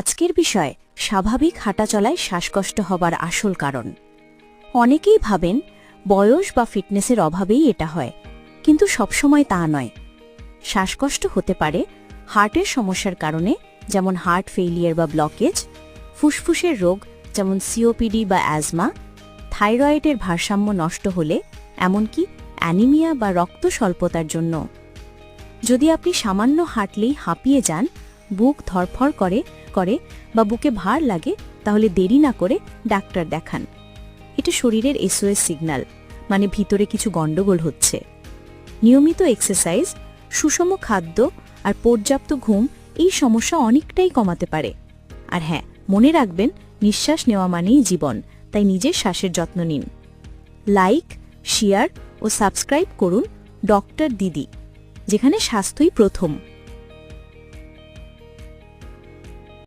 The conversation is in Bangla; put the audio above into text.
আজকের বিষয়, স্বাভাবিক হাঁটাচলায় শ্বাসকষ্ট হবার আসল কারণ। অনেকেই ভাবেন, বয়স বা ফিটনেসের অভাবেই এটা হয়, কিন্তু সবসময় তা নয়। শ্বাসকষ্ট হতে পারে হার্টের সমস্যার কারণে, যেমন হার্ট ফেইলিয়ার বা ব্লকেজ, ফুসফুসের রোগ, যেমন সিওপিডি বা অ্যাজমা, থাইরয়েডের ভারসাম্য নষ্ট হলে, এমনকি অ্যানিমিয়া বা রক্ত স্বল্পতার জন্য। যদি আপনি সামান্য হাঁটলেই হাঁপিয়ে যান বুক ধরফর করে করে বা বুকে ভার লাগে, তাহলে দেরি না করে ডাক্তার দেখান। এটা শরীরের এসওএস সিগন্যাল মানে ভিতরে কিছু গণ্ডগোল হচ্ছে। নিয়মিত এক্সারসাইজ সুষম খাদ্য আর পর্যাপ্ত ঘুম এই সমস্যা অনেকটাই কমাতে পারে। আর হ্যাঁ মনে রাখবেন, নিঃশ্বাস নেওয়া মানেই জীবন, তাই নিজের শ্বাসের যত্ন নিন। লাইক শেয়ার ও সাবস্ক্রাইব করুন ডক্টর দিদি, যেখানে স্বাস্থ্যই প্রথম।